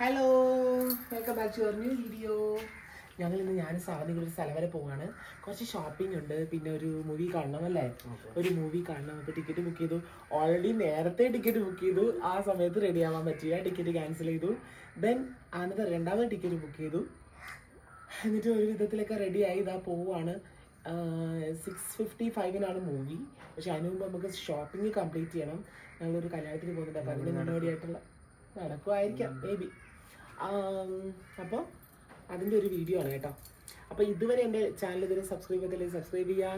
Hello welcome back to your new video ഞങ്ങൾ ഇന്ന് ഞാൻ സാധനങ്ങൾ ഒരു സ്ഥലം വരെ പോവാണ്. കുറച്ച് ഷോപ്പിംഗ് ഉണ്ട്. പിന്നെ ഒരു മൂവി കാണണം അല്ലേ? ഒരു മൂവി കാണണം. അപ്പോൾ ടിക്കറ്റ് ബുക്ക് ചെയ്തു. ഓൾറെഡി നേരത്തെ ടിക്കറ്റ് ബുക്ക് ചെയ്തു. ആ സമയത്ത് റെഡി ആവാൻ പറ്റില്ല. ടിക്കറ്റ് ക്യാൻസൽ ചെയ്തു. ദെൻ അനന്തരം രണ്ടാമത് ടിക്കറ്റ് ബുക്ക് ചെയ്തു. എന്നിട്ട് ഒരു വിധത്തിലൊക്കെ റെഡി ആയി ഇതാ പോവാണ്. സിക്സ് ഫിഫ്റ്റി ഫൈവിനാണ് മൂവി പക്ഷെ അതിന് മുമ്പ് നമുക്ക് ഷോപ്പിംഗ് കംപ്ലീറ്റ് ചെയ്യണം. ഞങ്ങളൊരു കല്യാണത്തിന് പോകുന്നുണ്ട്. അപ്പോൾ അതിന് മുന്നോടിയായിട്ടുള്ള നടക്കുമായിരിക്കാം മേ ബി അപ്പോൾ അതിന്റെ ഒരു വീഡിയോ ആണ് കേട്ടോ. അപ്പോൾ ഇതുവരെ എന്റെ ചാനൽ ഇതുവരെ സബ്സ്ക്രൈബ് ചെയ്തില്ലെങ്കിൽ സബ്സ്ക്രൈബ് ചെയ്യുക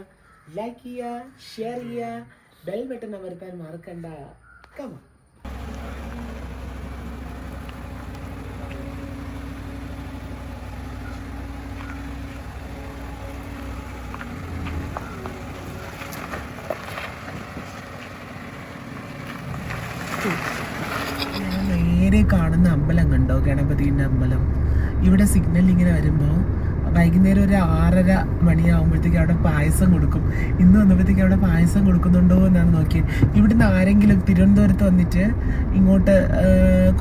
ലൈക്ക് ചെയ്യുക ഷെയർ ചെയ്യുക ബെൽ ബട്ടൺ അമർത്താൻ മറക്കണ്ട. കമാ ഞാൻ നേരെ കാണുന്ന അമ്പലം കണ്ടോ? ഗണപതിന്റെ അമ്പലം. ഇവിടെ സിഗ്നൽ ഇങ്ങനെ വരുമ്പോൾ വൈകുന്നേരം ഒരു ആറര മണിയാകുമ്പോഴത്തേക്ക് അവിടെ പായസം കൊടുക്കും. ഇന്ന് വന്നപ്പോഴത്തേക്ക് അവിടെ പായസം കൊടുക്കുന്നുണ്ടോ എന്നാണ് നോക്കിയത് ഇവിടുന്ന് ആരെങ്കിലും തിരുവനന്തപുരത്ത് വന്നിട്ട് ഇങ്ങോട്ട്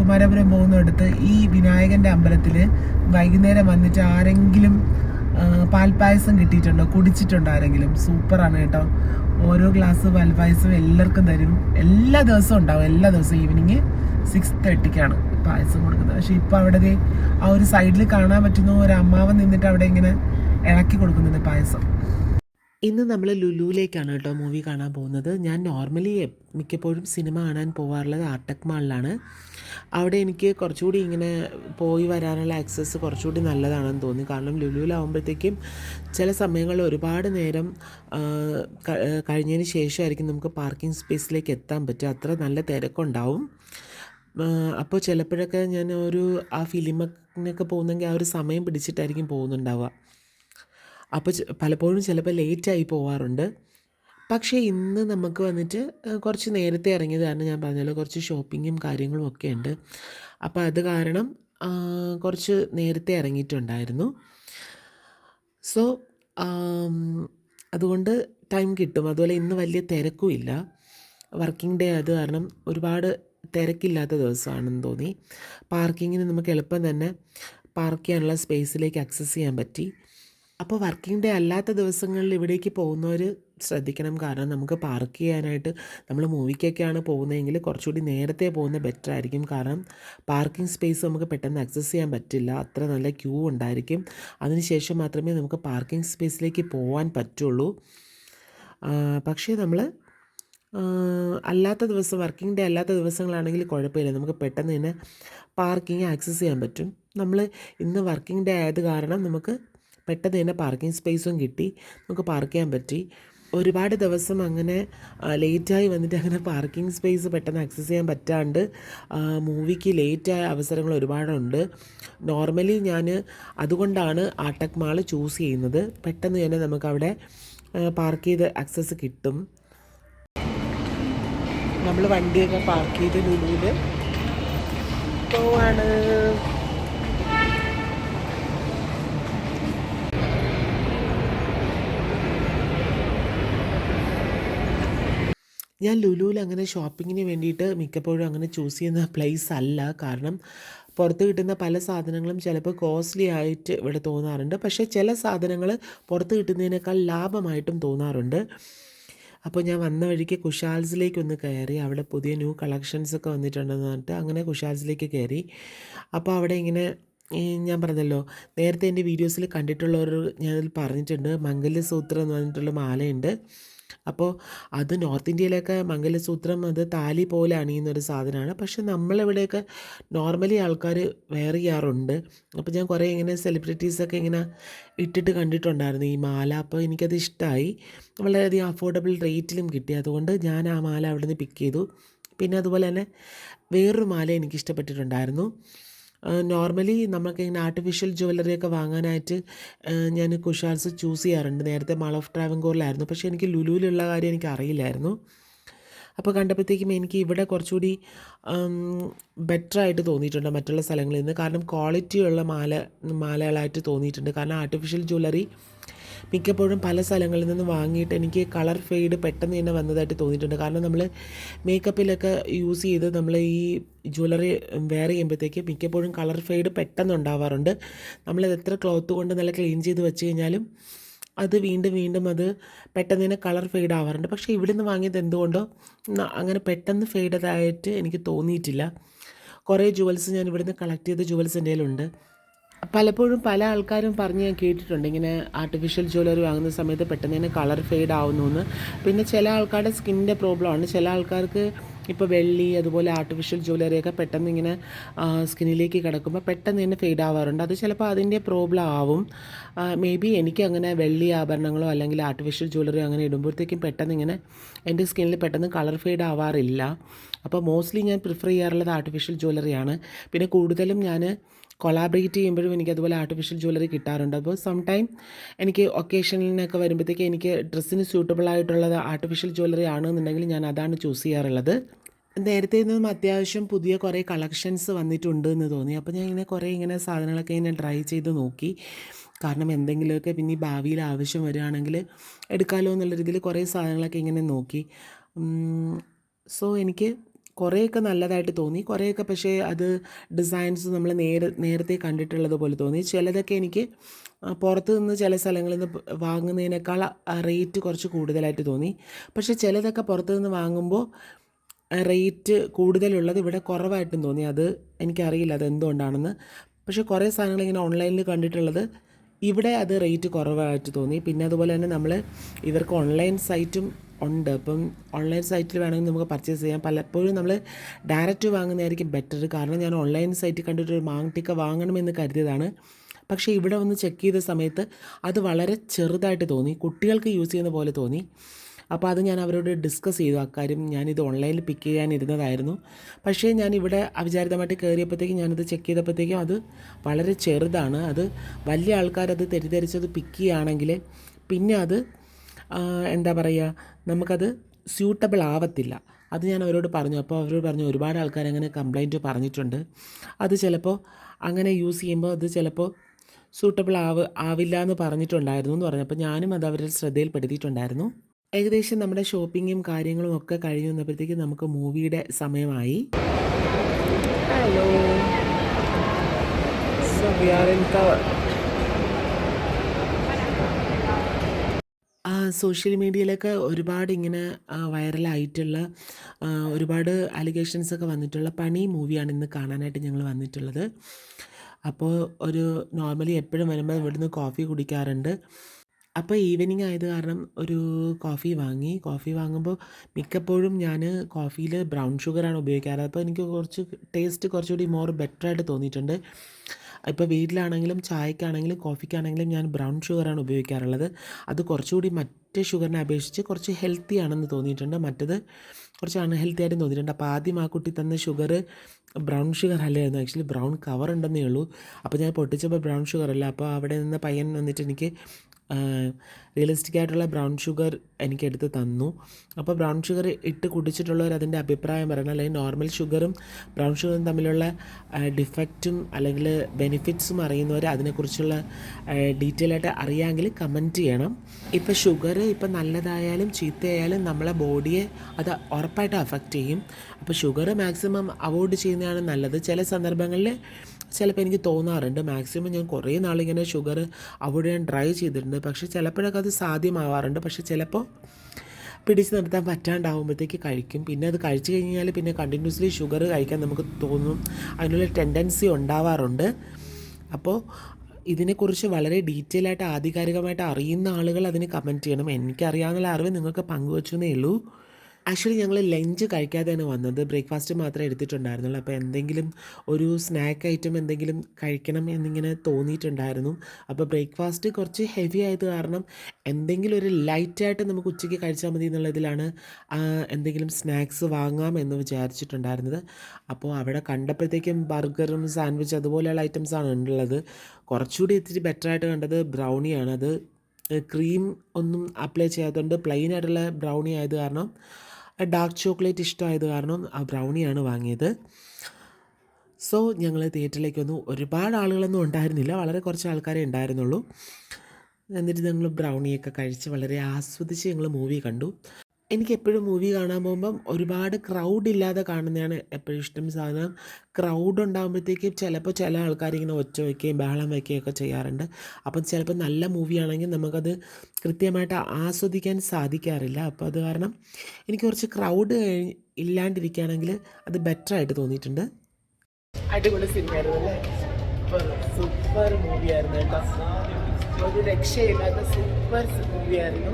കുമാരപുരം പോകുന്നിടത്ത് ഈ വിനായകന്റെ അമ്പലത്തിൽ വൈകുന്നേരം വന്നിട്ട് ആരെങ്കിലും പാൽപ്പായസം കിട്ടിയിട്ടുണ്ടോ? കുടിച്ചിട്ടുണ്ടോ ആരെങ്കിലും? സൂപ്പറാണ് കേട്ടോ. ഓരോ ഗ്ലാസ് പാൽപ്പായസം എല്ലാവർക്കും തരും. എല്ലാ ദിവസവും ഉണ്ടാവും. എല്ലാ ദിവസവും ഈവനിങ് സിക്സ് തേർട്ടിക്കാണ് പായസം കൊടുക്കുന്നത്. പക്ഷെ ഇപ്പൊ അവിടെ ആ ഒരു സൈഡിൽ കാണാൻ പറ്റുന്ന ഒരു അമ്മാവൻ നിന്നിട്ട് അവിടെ ഇങ്ങനെ ഇളക്കി കൊടുക്കുന്നുണ്ട് പായസം. ഇന്ന് നമ്മൾ ലുലുവിലേക്കാണ് കേട്ടോ മൂവി കാണാൻ പോകുന്നത്. ഞാൻ നോർമലി മിക്കപ്പോഴും സിനിമ കാണാൻ പോകാറുള്ളത് ആർട്ടക് മാളിലാണ്. അവിടെ എനിക്ക് കുറച്ചുകൂടി ഇങ്ങനെ പോയി വരാനുള്ള ആക്സസ് കുറച്ചുകൂടി നല്ലതാണെന്ന് തോന്നി. കാരണം ലുലുവിലാവുമ്പോഴത്തേക്കും ചില സമയങ്ങളിൽ ഒരുപാട് നേരം കഴിഞ്ഞതിന് ശേഷമായിരിക്കും നമുക്ക് പാർക്കിംഗ് സ്പേസിലേക്ക് എത്താൻ പറ്റുക. അത്ര നല്ല തിരക്കുണ്ടാവും. അപ്പോൾ ചിലപ്പോഴൊക്കെ ഞാൻ ഒരു ആ ഫിലിമിനൊക്കെ പോകുന്നെങ്കിൽ ആ ഒരു സമയം പിടിച്ചിട്ടായിരിക്കും പോകുന്നുണ്ടാവുക. അപ്പോൾ പലപ്പോഴും ചിലപ്പോൾ ലേറ്റായി പോവാറുണ്ട്. പക്ഷേ ഇന്ന് നമുക്ക് വന്നിട്ട് കുറച്ച് നേരത്തെ ഇറങ്ങിയത് കാരണം ഞാൻ പറഞ്ഞല്ലോ കുറച്ച് ഷോപ്പിങ്ങും കാര്യങ്ങളും ഒക്കെ ഉണ്ട്. അപ്പോൾ അത് കാരണം കുറച്ച് നേരത്തെ ഇറങ്ങിയിട്ടുണ്ടായിരുന്നു. സോ അതുകൊണ്ട് ടൈം കിട്ടും. അതുപോലെ ഇന്ന് വലിയ തിരക്കും ഇല്ല വർക്കിംഗ് ഡേ അത് കാരണം ഒരുപാട് തിരക്കില്ലാത്ത ദിവസമാണെന്ന് തോന്നി. പാർക്കിങ്ങിന് നമുക്ക് എളുപ്പം തന്നെ പാർക്ക് ചെയ്യാനുള്ള സ്പേസിലേക്ക് അക്സസ് ചെയ്യാൻ പറ്റി. അപ്പോൾ വർക്കിംഗ് ഡേ അല്ലാത്ത ദിവസങ്ങളിൽ ഇവിടേക്ക് പോകുന്നവർ ശ്രദ്ധിക്കണം. കാരണം നമുക്ക് പാർക്ക് ചെയ്യാനായിട്ട് നമ്മൾ മൂവിക്കൊക്കെയാണ് പോകുന്നതെങ്കിൽ കുറച്ചുകൂടി നേരത്തെ പോകുന്നത് ബെറ്റർ ആയിരിക്കും. കാരണം പാർക്കിംഗ് സ്പേസ് നമുക്ക് പെട്ടെന്ന് ആക്സസ് ചെയ്യാൻ പറ്റില്ല. അത്ര നല്ല ക്യൂ ഉണ്ടായിരിക്കും. അതിനുശേഷം മാത്രമേ നമുക്ക് പാർക്കിംഗ് സ്പേസിലേക്ക് പോകാൻ പറ്റുള്ളൂ. പക്ഷേ നമ്മൾ അല്ലാത്ത ദിവസം വർക്കിംഗ് ഡേ അല്ലാത്ത ദിവസങ്ങളാണെങ്കിൽ കുഴപ്പമില്ല. നമുക്ക് പെട്ടെന്ന് തന്നെ പാർക്കിംഗ് ആക്സസ് ചെയ്യാൻ പറ്റും. നമ്മൾ ഇന്ന് വർക്കിംഗ് ഡേ ആയത് കാരണം നമുക്ക് പെട്ടെന്ന് തന്നെ പാർക്കിംഗ് സ്പേസും കിട്ടി. നമുക്ക് പാർക്ക് ചെയ്യാൻ പറ്റി. ഒരുപാട് ദിവസം അങ്ങനെ ലേറ്റായി വന്നിട്ട് അങ്ങനെ പാർക്കിംഗ് സ്പേസ് പെട്ടെന്ന് ആക്സസ് ചെയ്യാൻ പറ്റാണ്ട് മൂവിക്ക് ലേറ്റായ അവസരങ്ങൾ ഒരുപാടുണ്ട്. നോർമലി ഞാൻ അതുകൊണ്ടാണ് ആട്ടക് മാൾ ചൂസ് ചെയ്യുന്നത്. പെട്ടെന്ന് തന്നെ നമുക്കവിടെ പാർക്ക് ചെയ്ത് ആക്സസ് കിട്ടും. നമ്മൾ വണ്ടിയൊക്കെ പാർക്ക് ചെയ്ത് ലുലുവിൽ പോവാണ്. ഞാൻ ലുലുവിൽ അങ്ങനെ ഷോപ്പിങ്ങിന് വേണ്ടിയിട്ട് മിക്കപ്പോഴും അങ്ങനെ ചൂസ് ചെയ്യുന്ന പ്ലേസ് അല്ല. കാരണം പുറത്ത് കിട്ടുന്ന പല സാധനങ്ങളും ചിലപ്പോൾ കോസ്റ്റ്ലി ആയിട്ട് ഇവിടെ തോന്നാറുണ്ട്. പക്ഷേ ചില സാധനങ്ങൾ പുറത്ത് കിട്ടുന്നതിനേക്കാൾ ലാഭമായിട്ടും തോന്നാറുണ്ട്. അപ്പോൾ ഞാൻ വന്ന വഴിക്ക് കുഷാൽസിലേക്ക് ഒന്ന് കയറി അവിടെ പുതിയ ന്യൂ കളക്ഷൻസ് ഒക്കെ വന്നിട്ടുണ്ടെന്ന് പറഞ്ഞിട്ട് അങ്ങനെ കുഷാൽസിലേക്ക് കയറി. അപ്പോൾ അവിടെ ഇങ്ങനെ ഞാൻ പറഞ്ഞല്ലോ നേരത്തെ എന്റെ വീഡിയോസിൽ കണ്ടിട്ടുള്ളവർ ഞാനതിൽ പറഞ്ഞിട്ടുണ്ട്. മംഗല്യസൂത്രം എന്ന് പറഞ്ഞിട്ടുള്ള മാലയുണ്ട്. അപ്പോൾ അത് നോർത്ത് ഇന്ത്യയിലൊക്കെ മംഗലസൂത്രം അത് താലി പോലെ അണിയുന്നൊരു സാധനമാണ്. പക്ഷെ നമ്മളിവിടെയൊക്കെ നോർമലി ആൾക്കാർ വെയർ ചെയ്യാറുണ്ട്. അപ്പോൾ ഞാൻ കുറേ ഇങ്ങനെ സെലിബ്രിറ്റീസൊക്കെ ഇങ്ങനെ ഇട്ടിട്ട് കണ്ടിട്ടുണ്ടായിരുന്നു ഈ മാല. അപ്പോൾ എനിക്കത് ഇഷ്ടമായി വളരെയധികം അഫോർഡബിൾ റേറ്റിലും കിട്ടി. അതുകൊണ്ട് ഞാൻ ആ മാല അവിടെ നിന്ന് പിക്ക് ചെയ്തു. പിന്നെ അതുപോലെ തന്നെ വേറൊരു മാല എനിക്ക് ഇഷ്ടപ്പെട്ടിട്ടുണ്ടായിരുന്നു നോർമലി നമുക്ക് ഇങ്ങനെ ആർട്ടിഫിഷ്യൽ ജ്വല്ലറി ഒക്കെ വാങ്ങാനായിട്ട് ഞാൻ കുഷാൽസ് ചൂസ് ചെയ്യാറുണ്ട്. നേരത്തെ മാൾ ഓഫ് ട്രാവൻകൂറിലായിരുന്നു പക്ഷേ എനിക്ക് ലുലുവിലുള്ള കാര്യം എനിക്ക് അറിയില്ലായിരുന്നു. അപ്പോൾ കണ്ടപ്പോഴത്തേക്കും എനിക്ക് ഇവിടെ കുറച്ചുകൂടി ബെറ്റർ ആയിട്ട് തോന്നിയിട്ടുണ്ട് മറ്റുള്ള സ്ഥലങ്ങളിൽ നിന്ന്. കാരണം ക്വാളിറ്റിയുള്ള മാല മാലകളായിട്ട് തോന്നിയിട്ടുണ്ട്. കാരണം ആർട്ടിഫിഷ്യൽ ജ്വല്ലറി മിക്കപ്പോഴും പല സ്ഥലങ്ങളിൽ നിന്ന് വാങ്ങിയിട്ട് എനിക്ക് കളർ ഫെയ്ഡ് പെട്ടെന്ന് തന്നെ വന്നതായിട്ട് തോന്നിയിട്ടുണ്ട്. കാരണം നമ്മൾ മേക്കപ്പിലൊക്കെ യൂസ് ചെയ്ത് നമ്മൾ ഈ ജ്വല്ലറി വെയർ ചെയ്യുമ്പോഴത്തേക്ക് മിക്കപ്പോഴും കളർ ഫെയ്ഡ് പെട്ടെന്ന് ഉണ്ടാവാറുണ്ട്. നമ്മളത് എത്ര ക്ലോത്ത് കൊണ്ട് നല്ല ക്ലീൻ ചെയ്ത് വെച്ച് കഴിഞ്ഞാലും അത് വീണ്ടും വീണ്ടും അത് പെട്ടെന്ന് തന്നെ കളർ ഫെയ്ഡ് ആവാറുണ്ട്. പക്ഷേ ഇവിടെ നിന്ന് വാങ്ങിയത് എന്തുകൊണ്ടോ അങ്ങനെ പെട്ടെന്ന് ഫെയ്ഡതായിട്ട് എനിക്ക് തോന്നിയിട്ടില്ല. കുറേ ജുവൽസ് ഞാൻ ഇവിടുന്ന് കളക്ട് ചെയ്ത ജുവൽസ് എന്റെ കയ്യിലുണ്ട് പലപ്പോഴും പല ആൾക്കാരും പറഞ്ഞ് ഞാൻ കേട്ടിട്ടുണ്ട്. ഇങ്ങനെ ആർട്ടിഫിഷ്യൽ ജ്വല്ലറി വാങ്ങുന്ന സമയത്ത് പെട്ടെന്ന് തന്നെ കളർ ഫെയ്ഡ് ആവുന്നു എന്ന് പിന്നെ ചില ആൾക്കാരുടെ സ്കിന്നിന്റെ പ്രോബ്ലമാണ് ചില ആൾക്കാർക്ക് ഇപ്പോൾ വെള്ളി അതുപോലെ ആർട്ടിഫിഷ്യൽ ജ്വല്ലറിയൊക്കെ പെട്ടെന്ന് ഇങ്ങനെ സ്കിന്നിലേക്ക് കിടക്കുമ്പോൾ പെട്ടെന്ന് തന്നെ ഫെയ്ഡ് ആവാറുണ്ട്. അത് ചിലപ്പോൾ അതിന്റെ പ്രോബ്ലം ആവും. മേ ബി എനിക്ക് അങ്ങനെ വെള്ളി ആഭരണങ്ങളോ അല്ലെങ്കിൽ ആർട്ടിഫിഷ്യൽ ജ്വല്ലറി അങ്ങനെ ഇടുമ്പോഴത്തേക്കും പെട്ടെന്ന് ഇങ്ങനെ എന്റെ സ്കിന്നിൽ പെട്ടെന്ന് കളർ ഫെയ്ഡ് ആവാറില്ല. അപ്പോൾ മോസ്റ്റ്ലി ഞാൻ പ്രിഫർ ചെയ്യാറുള്ളത് ആർട്ടിഫിഷ്യൽ ജ്വല്ലറിയാണ്. പിന്നെ കൂടുതലും ഞാൻ കൊളാബറേറ്റ് ചെയ്യുമ്പോഴും എനിക്ക് അതുപോലെ ആർട്ടിഫിഷ്യൽ ജ്വല്ലറി കിട്ടാറുണ്ട്. അപ്പോൾ സം ടൈം എനിക്ക് ഒക്കേഷനിലൊക്കെ വരുമ്പോഴത്തേക്ക് എനിക്ക് ഡ്രസ്സിന് സ്യൂട്ടബിൾ ആയിട്ടുള്ളത് ആർട്ടിഫിഷ്യൽ ജ്വല്ലറി ആണെന്നുണ്ടെങ്കിൽ ഞാൻ അതാണ് ചൂസ് ചെയ്യാറുള്ളത്. നേരത്തെ നിന്നും അത്യാവശ്യം പുതിയ കുറേ കളക്ഷൻസ് വന്നിട്ടുണ്ട് എന്ന് തോന്നി. അപ്പോൾ ഞാൻ ഇങ്ങനെ കുറേ ഇങ്ങനെ സാധനങ്ങളൊക്കെ ഇങ്ങനെ ട്രൈ ചെയ്ത് നോക്കി. കാരണം എന്തെങ്കിലുമൊക്കെ പിന്നെ ഭാവിയിൽ ആവശ്യം വരികയാണെങ്കിൽ എടുക്കാമല്ലോ എന്നുള്ള രീതിയിൽ കുറേ സാധനങ്ങളൊക്കെ ഇങ്ങനെ നോക്കി. സോ എനിക്ക് കുറേയൊക്കെ നല്ലതായിട്ട് തോന്നി. കുറേയൊക്കെ പക്ഷേ അത് ഡിസൈൻസ് നമ്മൾ നേരെ നേരത്തെ കണ്ടിട്ടുള്ളത് പോലെ തോന്നി. ചിലതൊക്കെ എനിക്ക് പുറത്തു നിന്ന് ചില സ്ഥലങ്ങളിൽ നിന്ന് വാങ്ങുന്നതിനേക്കാൾ റേറ്റ് കുറച്ച് കൂടുതലായിട്ട് തോന്നി. പക്ഷേ ചിലതൊക്കെ പുറത്ത് നിന്ന് വാങ്ങുമ്പോൾ റേറ്റ് കൂടുതലുള്ളത് ഇവിടെ കുറവായിട്ടും തോന്നി. അത് എനിക്കറിയില്ല അത് എന്തുകൊണ്ടാണെന്ന്. പക്ഷേ കുറേ സാധനങ്ങൾ ഇങ്ങനെ ഓൺലൈനിൽ കണ്ടിട്ടുള്ളത് ഇവിടെ അത് റേറ്റ് കുറവായിട്ട് തോന്നി. പിന്നെ അതുപോലെ തന്നെ നമ്മൾ ഇവർക്ക് ഓൺലൈൻ സൈറ്റും ഉണ്ട്. അപ്പം ഓൺലൈൻ സൈറ്റിൽ വേണമെങ്കിൽ നമുക്ക് പർച്ചേസ് ചെയ്യാം. പലപ്പോഴും നമ്മൾ ഡയറക്റ്റ് വാങ്ങുന്നതായിരിക്കും ബെറ്റർ കാരണം ഞാൻ ഓൺലൈൻ സൈറ്റിൽ കണ്ടിട്ട് ഒരു മാങ്ങട്ടിക്ക വാങ്ങണമെന്ന് കരുതിയതാണ്. പക്ഷേ ഇവിടെ വന്ന് ചെക്ക് ചെയ്ത സമയത്ത് അത് വളരെ ചെറുതായിട്ട് തോന്നി. കുട്ടികൾക്ക് യൂസ് ചെയ്യുന്ന പോലെ തോന്നി. അപ്പോൾ അത് ഞാൻ അവരോട് ഡിസ്കസ് ചെയ്തു. അക്കാര്യം ഞാനിത് ഓൺലൈനിൽ പിക്ക് ചെയ്യാനിരുന്നതായിരുന്നു പക്ഷേ ഞാൻ ഇവിടെ അവിചാരിതമായിട്ട് കയറിയപ്പോഴത്തേക്കും ഞാനത് ചെക്ക് ചെയ്തപ്പോഴത്തേക്കും അത് വളരെ ചെറുതാണ്. അത് വലിയ ആൾക്കാരത് തെറ്റിദ്ധരിച്ചത് പിക്ക് ചെയ്യുകയാണെങ്കിൽ പിന്നെ അത് എന്താ പറയുക നമുക്കത് സ്യൂട്ടബിൾ ആവത്തില്ല. അത് ഞാൻ അവരോട് പറഞ്ഞു. അപ്പോൾ അവരോട് പറഞ്ഞു ഒരുപാട് ആൾക്കാർ അങ്ങനെ കംപ്ലൈന്റ് പറഞ്ഞിട്ടുണ്ട്. അത് ചിലപ്പോൾ അങ്ങനെ യൂസ് ചെയ്യുമ്പോൾ അത് ചിലപ്പോൾ സൂട്ടബിൾ ആവ് ആവില്ല എന്ന് പറഞ്ഞിട്ടുണ്ടായിരുന്നു എന്ന് പറഞ്ഞപ്പോൾ ഞാനും അത് അവരുടെ ശ്രദ്ധയിൽപ്പെടുത്തിയിട്ടുണ്ടായിരുന്നു. ഏകദേശം നമ്മുടെ ഷോപ്പിങ്ങും കാര്യങ്ങളും ഒക്കെ കഴിഞ്ഞു വന്നപ്പോഴത്തേക്ക് നമുക്ക് മൂവിയുടെ സമയമായി. Hello so we are in cover ആ സോഷ്യൽ മീഡിയയിലൊക്കെ ഒരുപാട് ഇങ്ങനെ വൈറലായിട്ടുള്ള ഒരുപാട് അലിഗേഷൻസ് ഒക്കെ വന്നിട്ടുള്ള പണി മൂവിയാണ് ഇന്ന് കാണാനായിട്ട് ഞങ്ങൾ വന്നിട്ടുള്ളത്. അപ്പോൾ ഒരു നോർമലി എപ്പോഴും വരുമ്പോൾ ഇവിടുന്ന് കോഫി കുടിക്കാറുണ്ട്. അപ്പോൾ ഈവനിങ് ആയത് കാരണം ഒരു കോഫി വാങ്ങി. കോഫി വാങ്ങുമ്പോൾ മിക്കപ്പോഴും ഞാൻ കോഫിയിൽ ബ്രൗൺ ഷുഗറാണ് ഉപയോഗിക്കാറ്. അപ്പോൾ എനിക്ക് കുറച്ച് ടേസ്റ്റ് കുറച്ചുകൂടി മോർ ബെറ്ററായിട്ട് തോന്നിയിട്ടുണ്ട്. ഇപ്പോൾ വീട്ടിലാണെങ്കിലും ചായക്കാണെങ്കിലും കോഫിക്കാണെങ്കിലും ഞാൻ ബ്രൗൺ ഷുഗറാണ് ഉപയോഗിക്കാറുള്ളത്. അത് കുറച്ചുകൂടി മറ്റ് ഷുഗറിനെ അപേക്ഷിച്ച് കുറച്ച് ഹെൽത്തി ആണെന്ന് തോന്നിയിട്ടുണ്ട്. മറ്റത് കുറച്ച് അൺഹെൽത്തി ആയിട്ട് തോന്നിയിട്ടുണ്ട്. അപ്പോൾ ആദ്യം ആ കുട്ടി തന്ന ഷുഗർ ബ്രൗൺ ഷുഗർ അല്ലായിരുന്നു ആക്ച്വലി ബ്രൗൺ കവർ ഉണ്ടെന്നേ ഉള്ളൂ. അപ്പോൾ ഞാൻ പൊട്ടിച്ചപ്പോൾ ബ്രൗൺ ഷുഗർ അല്ല അപ്പോൾ അവിടെ നിന്ന് പയ്യൻ വന്നിട്ട് എനിക്ക് റിയലിസ്റ്റിക് ആയിട്ടുള്ള ബ്രൗൺ ഷുഗർ എനിക്ക് എടുത്ത് തന്നു. അപ്പോൾ ബ്രൗൺ ഷുഗർ ഇട്ട് കുടിച്ചിട്ടുള്ളവർ അതിന്റെ അഭിപ്രായം പറയണം. അല്ലെങ്കിൽ നോർമൽ ഷുഗറും ബ്രൗൺ ഷുഗറും തമ്മിലുള്ള ഡിഫക്റ്റും അല്ലെങ്കിൽ ബെനിഫിറ്റ്സും അറിയുന്നവർ അതിനെക്കുറിച്ചുള്ള ഡീറ്റെയിൽ ആയിട്ട് അറിയാമെങ്കിൽ കമന്റ് ചെയ്യണം. ഇപ്പോൾ ഷുഗർ ഇപ്പം നല്ലതായാലും ചീത്തയായാലും നമ്മളെ ബോഡിയെ അത് ഉറപ്പായിട്ട് അഫക്റ്റ് ചെയ്യും. അപ്പോൾ ഷുഗർ മാക്സിമം അവോയ്ഡ് ചെയ്യുന്നതാണ് നല്ലത്. ചില സന്ദർഭങ്ങളിൽ ചിലപ്പോൾ എനിക്ക് തോന്നാറുണ്ട്. മാക്സിമം ഞാൻ കുറേ നാളിങ്ങനെ ഷുഗർ അവിടെ ഞാൻ ട്രൈ ചെയ്തിട്ടുണ്ട്. പക്ഷേ ചിലപ്പോഴൊക്കെ അത് സാധ്യമാവാറുണ്ട്. പക്ഷേ ചിലപ്പോൾ പിടിച്ച് നിർത്താൻ പറ്റാണ്ടാവുമ്പോഴത്തേക്ക് കഴിക്കും. പിന്നെ അത് കഴിച്ചു കഴിഞ്ഞാൽ പിന്നെ കണ്ടിന്യൂസ്ലി ഷുഗർ കഴിക്കാൻ നമുക്ക് തോന്നും. അതിനുള്ള ടെൻഡൻസി ഉണ്ടാവാറുണ്ട്. അപ്പോൾ ഇതിനെക്കുറിച്ച് വളരെ ഡീറ്റെയിൽ ആയിട്ട് ആധികാരികമായിട്ട് അറിയുന്ന ആളുകൾ അതിന് കമന്റ് ചെയ്യണം. എനിക്കറിയാവുന്ന അറിവ് നിങ്ങൾക്ക് പങ്കുവച്ചു എന്നേ ഉള്ളൂ. ആക്ച്വലി ഞങ്ങൾ ലഞ്ച് കഴിക്കാതെയാണ് വന്നത്. ബ്രേക്ക്ഫാസ്റ്റ് മാത്രമേ എടുത്തിട്ടുണ്ടായിരുന്നുള്ളൂ. അപ്പോൾ എന്തെങ്കിലും ഒരു സ്നാക്ക് ഐറ്റം എന്തെങ്കിലും കഴിക്കണം എന്നിങ്ങനെ തോന്നിയിട്ടുണ്ടായിരുന്നു. അപ്പോൾ ബ്രേക്ക്ഫാസ്റ്റ് കുറച്ച് ഹെവി ആയത് കാരണം എന്തെങ്കിലും ഒരു ലൈറ്റായിട്ട് നമുക്ക് ഉച്ചയ്ക്ക് കഴിച്ചാൽ മതി എന്നുള്ളതിലാണ് എന്തെങ്കിലും സ്നാക്സ് വാങ്ങാം എന്ന് വിചാരിച്ചിട്ടുണ്ടായിരുന്നത്. അപ്പോൾ അവിടെ കണ്ടപ്പോഴത്തേക്കും ബർഗറും സാൻഡ്വിച്ച് അതുപോലെയുള്ള ഐറ്റംസാണ് ഉള്ളത്. കുറച്ചുകൂടി ഇത്തിരി ബെറ്ററായിട്ട് കണ്ടത് ബ്രൗണിയാണ് അത് ക്രീം ഒന്നും അപ്ലൈ ചെയ്യാത്തതുകൊണ്ട് പ്ലെയിൻ ആയിട്ടുള്ള ബ്രൗണി ആയത് കാരണം ഡാർക്ക് ചോക്ലേറ്റ് ഇഷ്ടമായത് കാരണം ആ ബ്രൗണിയാണ് വാങ്ങിയത്. സോ ഞങ്ങൾ തിയേറ്ററിലേക്ക് വന്നു. ഒരുപാട് ആളുകളൊന്നും ഉണ്ടായിരുന്നില്ല. വളരെ കുറച്ച് ആൾക്കാരെ ഉണ്ടായിരുന്നുള്ളൂ. എന്നിട്ട് ഞങ്ങൾ ബ്രൗണിയൊക്കെ കഴിച്ച് വളരെ ആസ്വദിച്ച് ഞങ്ങൾ മൂവി കണ്ടു. എനിക്ക് എപ്പോഴും മൂവി കാണാൻ പോകുമ്പം ഒരുപാട് ക്രൗഡ് ഇല്ലാതെ കാണുന്നതാണ് എപ്പോഴും ഇഷ്ടം. സാധനം ക്രൗഡ് ഉണ്ടാകുമ്പോഴത്തേക്കും ചിലപ്പോൾ ചില ആൾക്കാർ ഇങ്ങനെ ഒച്ച വയ്ക്കുകയും ബഹളം വയ്ക്കുകയും ഒക്കെ ചെയ്യാറുണ്ട്. അപ്പം ചിലപ്പോൾ നല്ല മൂവി ആണെങ്കിൽ നമുക്കത് കൃത്യമായിട്ട് ആസ്വദിക്കാൻ സാധിക്കാറില്ല. അപ്പോൾ അത് കാരണം എനിക്ക് കുറച്ച് ക്രൗഡ് ഇല്ലാണ്ടിരിക്കുകയാണെങ്കിൽ അത് ബെറ്റർ ആയിട്ട് തോന്നിയിട്ടുണ്ട്. അടിപൊളി സിനിമയായിരുന്നു സൂപ്പർ മൂവിയായിരുന്നു ഒരു രക്ഷയില്ലാത്ത സൂപ്പർ മൂവിയായിരുന്നു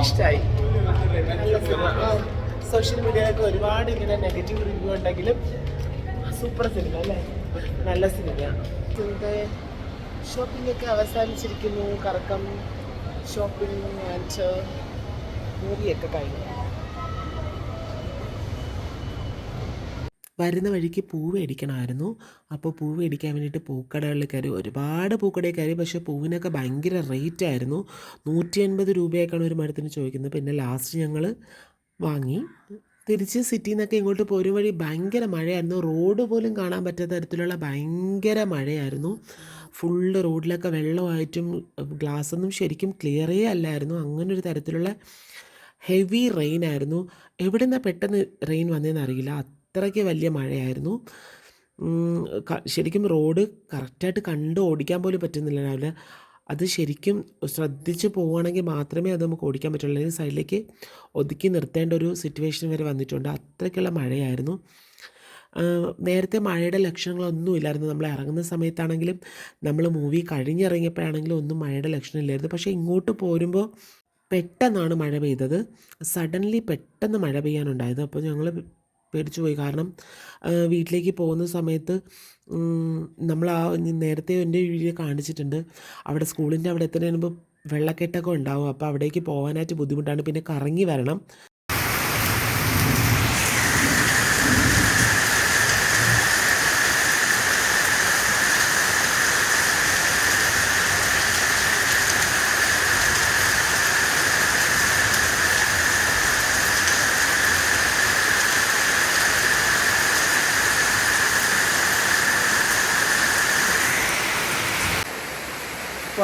ഇഷ്ടമായി സോഷ്യൽ മീഡിയയിലൊക്കെ ഒരുപാട് ഇങ്ങനെ നെഗറ്റീവ് റിവ്യൂ ഉണ്ടെങ്കിലും സൂപ്പർ സിനിമ അല്ലേ? നല്ല സിനിമയാണ് ഷോപ്പിംഗ് ഒക്കെ അവസാനിച്ചിരിക്കുന്നു. കറക്കം ഷോപ്പിംഗ് ആൻഡ് മൂവിയൊക്കെ കഴിഞ്ഞു. വരുന്ന വഴിക്ക് പൂവ് മേടിക്കണമായിരുന്നു. അപ്പോൾ പൂവ് മേടിക്കാൻ വേണ്ടിയിട്ട് പൂക്കടകളിൽ കയറി ഒരുപാട് പൂക്കടയിൽ കയറി. പക്ഷേ പൂവിനൊക്കെ ഭയങ്കര റേറ്റ് ആയിരുന്നു. നൂറ്റി അൻപത് രൂപയൊക്കെയാണ് ഒരു മരത്തിന് ചോദിക്കുന്നത്. പിന്നെ ലാസ്റ്റ് ഞങ്ങൾ വാങ്ങി. തിരിച്ച് സിറ്റിയിൽ നിന്നൊക്കെ ഇങ്ങോട്ട് പോരും വഴി ഭയങ്കര മഴയായിരുന്നു. റോഡ് പോലും കാണാൻ പറ്റാത്ത തരത്തിലുള്ള ഭയങ്കര മഴയായിരുന്നു. ഫുള്ള് റോഡിലൊക്കെ വെള്ളമായിട്ടും ഗ്ലാസ്സൊന്നും ശരിക്കും ക്ലിയറേ അല്ലായിരുന്നു. അങ്ങനെ ഒരു തരത്തിലുള്ള ഹെവി റെയിൻ ആയിരുന്നു. എവിടെ നിന്നാണ് പെട്ടെന്ന് റെയിൻ വന്നതെന്ന് അറിയില്ല. അത്രയ്ക്ക് വലിയ മഴയായിരുന്നു. ശരിക്കും റോഡ് കറക്റ്റായിട്ട് കണ്ട് ഓടിക്കാൻ പോലും പറ്റുന്നില്ല രാവിലെ. അത് ശരിക്കും ശ്രദ്ധിച്ച് പോവുകയാണെങ്കിൽ മാത്രമേ അത് നമുക്ക് ഓടിക്കാൻ പറ്റുള്ളൂ. അല്ലെങ്കിൽ സൈഡിലേക്ക് ഒതുക്കി നിർത്തേണ്ട ഒരു സിറ്റുവേഷൻ വരെ വന്നിട്ടുണ്ട്. അത്രയ്ക്കുള്ള മഴയായിരുന്നു. നേരത്തെ മഴയുടെ ലക്ഷണങ്ങളൊന്നും ഇല്ലായിരുന്നു നമ്മൾ ഇറങ്ങുന്ന സമയത്താണെങ്കിലും നമ്മൾ മൂവി കഴിഞ്ഞിറങ്ങിയപ്പോഴാണെങ്കിലും ഒന്നും മഴയുടെ ലക്ഷണം ഇല്ലായിരുന്നു പക്ഷേ ഇങ്ങോട്ട് പോരുമ്പോൾ പെട്ടെന്നാണ് മഴ പെയ്തത്. സഡൻലി പെട്ടെന്ന് മഴ പെയ്യാനുണ്ടായത്. അപ്പോൾ ഞങ്ങൾ പേടിച്ചു പോയി. കാരണം വീട്ടിലേക്ക് പോകുന്ന സമയത്ത് നമ്മൾ ആ നേരത്തെ എന്റെ വീഡിയോ കാണിച്ചിട്ടുണ്ട്. അവിടെ സ്കൂളിന്റെ അവിടെ എത്തുന്നതിന് മുമ്പ് വെള്ളക്കെട്ടൊക്കെ ഉണ്ടാവും. അപ്പോൾ അവിടേക്ക് പോകാനായിട്ട് ബുദ്ധിമുട്ടാണ്. പിന്നെ കറങ്ങി വരണം.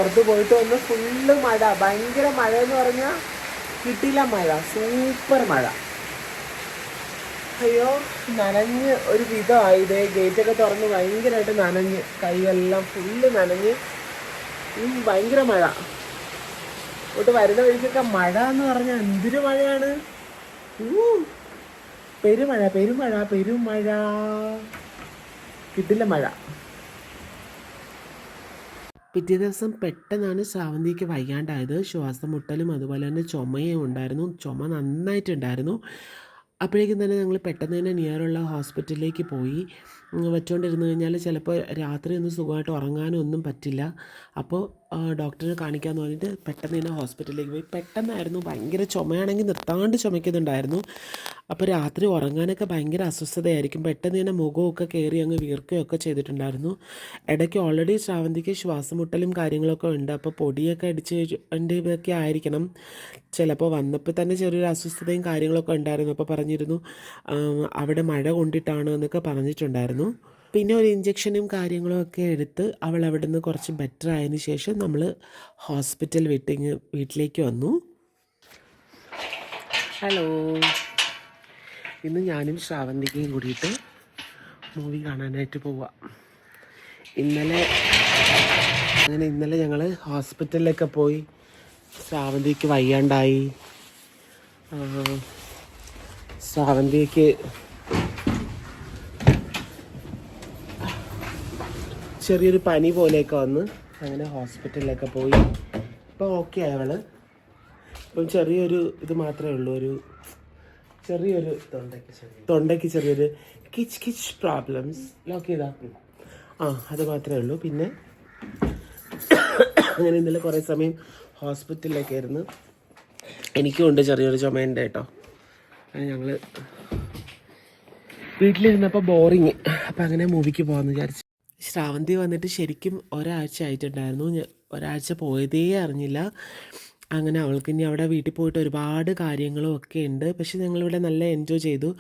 പുറത്ത് പോയിട്ട് വന്ന് ഫുള്ള് മഴ. ഭയങ്കര മഴ എന്ന് പറഞ്ഞാൽ കിട്ടില്ല മഴ. സൂപ്പർ മഴ. അയ്യോ നനഞ്ഞ് ഒരു വിധമായി. ഇതേ ഗേറ്റൊക്കെ തുറന്ന് ഭയങ്കരമായിട്ട് നനഞ്ഞ്. കൈയെല്ലാം ഫുള്ള് നനഞ്ഞ്. ഭയങ്കര മഴ. ഇങ്ങോട്ട് വരുന്ന വഴിക്കൊക്കെ മഴ എന്ന് പറഞ്ഞാൽ എന്തൊരു മഴയാണ്? പെരുമഴ പെരുമഴ പെരുമഴ. കിട്ടില്ല മഴ. പിറ്റേ ദിവസം പെട്ടെന്നാണ് ശ്രാവന്തിക്ക് വയ്യാണ്ടായത്. ശ്വാസം മുട്ടലും അതുപോലെ തന്നെ ചുമയും ഉണ്ടായിരുന്നു. ചുമ നന്നായിട്ടുണ്ടായിരുന്നു. അപ്പോഴേക്കും തന്നെ ഞങ്ങൾ പെട്ടെന്ന് തന്നെ നിയറുള്ള ഹോസ്പിറ്റലിലേക്ക് പോയി. വെച്ചുകൊണ്ടിരുന്ന് കഴിഞ്ഞാൽ ചിലപ്പോൾ രാത്രി ഒന്നും സുഖമായിട്ട് ഉറങ്ങാനും ഒന്നും പറ്റില്ല. അപ്പോൾ ഡോക്ടറെ കാണിക്കാമെന്ന് പറഞ്ഞിട്ട് പെട്ടെന്ന് തന്നെ ഹോസ്പിറ്റലിലേക്ക് പോയി. പെട്ടെന്നായിരുന്നു ഭയങ്കര ചുമയാണെങ്കിൽ നിർത്താണ്ട് ചുമയ്ക്കുന്നുണ്ടായിരുന്നു അപ്പോൾ രാത്രി ഉറങ്ങാനൊക്കെ ഭയങ്കര അസ്വസ്ഥതയായിരിക്കും. പെട്ടെന്ന് തന്നെ മുഖമൊക്കെ കയറി അങ്ങ് വീർക്കുകയൊക്കെ ചെയ്തിട്ടുണ്ടായിരുന്നു. ഇടയ്ക്ക് ഓൾറെഡി ശ്രാവന്തിക്ക് ശ്വാസമുട്ടലും കാര്യങ്ങളൊക്കെ ഉണ്ട്. അപ്പോൾ പൊടിയൊക്കെ അടിച്ച് ഇതൊക്കെ ആയിരിക്കണം. ചിലപ്പോൾ വന്നപ്പോൾ തന്നെ ചെറിയൊരു അസ്വസ്ഥതയും കാര്യങ്ങളൊക്കെ ഉണ്ടായിരുന്നു. അപ്പോൾ പറഞ്ഞിരുന്നു അവിടെ മഴ കൊണ്ടിട്ടാണ് എന്നൊക്കെ പറഞ്ഞിട്ടുണ്ടായിരുന്നു. പിന്നെ ഒരു ഇഞ്ചക്ഷനും കാര്യങ്ങളും ഒക്കെ എടുത്ത് അവൾ അവിടെ നിന്ന് കുറച്ച് ബെറ്റർ ആയതിനു ശേഷം നമ്മൾ ഹോസ്പിറ്റൽ വീട്ടിങ് വീട്ടിലേക്ക് വന്നു. ഹലോ ഇന്ന് ഞാനും ശ്രാവന്തികയും കൂടിയിട്ട് മൂവി കാണാനായിട്ട് പോവാം. ഇന്നലെ അങ്ങനെ ഇന്നലെ ഞങ്ങൾ ഹോസ്പിറ്റലിലൊക്കെ പോയി. ശ്രാവന്തിക്ക് വയ്യാണ്ടായി. ശ്രാവന്തിക്ക് ചെറിയൊരു പനി പോലെയൊക്കെ വന്ന് അങ്ങനെ ഹോസ്പിറ്റലിലൊക്കെ പോയി. ഇപ്പം ഓക്കെ അവൾ ഇപ്പം ചെറിയൊരു ഇത് മാത്രമേ ഉള്ളൂ. ഒരു ചെറിയൊരു തൊണ്ടയ്ക്ക് ചെറിയൊരു കിച്ച് കിച്ച് പ്രോബ്ലംസ് ലോക്ക് ചെയ്താ? ആ അത് മാത്രമേ ഉള്ളൂ. പിന്നെ അങ്ങനെ ഇന്നലെ കുറേ സമയം ഹോസ്പിറ്റലിലൊക്കെ ആയിരുന്നു. എനിക്കും ഉണ്ട് ചെറിയൊരു ചുമയുണ്ട് കേട്ടോ. അങ്ങനെ ഞങ്ങൾ വീട്ടിലിരുന്നപ്പോൾ ബോറിങ് അപ്പം അങ്ങനെ മൂവിക്ക് പോകാമെന്ന് വിചാരിച്ചു ശ്രാവന്തി വന്നിട്ട് ശരിക്കും ഒരാഴ്ച ആയിട്ടുണ്ടായിരുന്നു. ഒരാഴ്ച പോയതേ അറിഞ്ഞില്ല. അങ്ങനെ അവൾക്ക് ഇനി അവിടെ വീട്ടിൽ പോയിട്ട് ഒരുപാട് കാര്യങ്ങളും ഒക്കെ ഉണ്ട്. പക്ഷെ ഞങ്ങളിവിടെ നല്ല എൻജോയ് ചെയ്തു.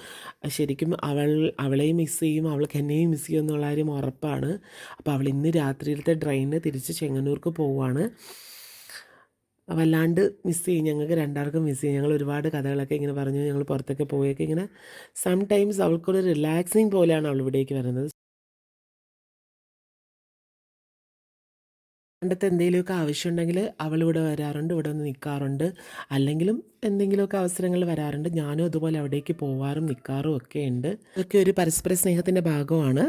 ശരിക്കും അവൾ അവളെയും മിസ് ചെയ്യും അവൾക്ക് എന്നെയും മിസ് ചെയ്യും എന്നുള്ള കാര്യം ഉറപ്പാണ്. അപ്പോൾ അവൾ ഇന്ന് രാത്രിയിലത്തെ ട്രെയിനിന് തിരിച്ച് ചെങ്ങന്നൂർക്ക് പോവുകയാണ് വല്ലാണ്ട് മിസ് ചെയ്യും. ഞങ്ങൾക്ക് രണ്ടാൾക്കും മിസ് ചെയ്യും. ഞങ്ങൾ ഒരുപാട് കഥകളൊക്കെ ഇങ്ങനെ പറഞ്ഞു. ഞങ്ങൾ പുറത്തൊക്കെ പോയൊക്കെ ഇങ്ങനെ സം ടൈംസ് അവൾക്കൊരു റിലാക്സിങ് പോലെയാണ് അവൾ ഇവിടേക്ക് വരുന്നത്. പണ്ടത്തെ എന്തെങ്കിലുമൊക്കെ ആവശ്യമുണ്ടെങ്കിൽ അവൾ ഇവിടെ വരാറുണ്ട് ഇവിടെ വന്ന് നിൽക്കാറുണ്ട് അല്ലെങ്കിലും എന്തെങ്കിലുമൊക്കെ അവസരങ്ങൾ വരാറുണ്ട്. ഞാനും അതുപോലെ അവിടേക്ക് പോവാറും നിൽക്കാറും ഒക്കെ ഉണ്ട്. അതൊക്കെ ഒരു പരസ്പര സ്നേഹത്തിന്റെ ഭാഗമാണ്.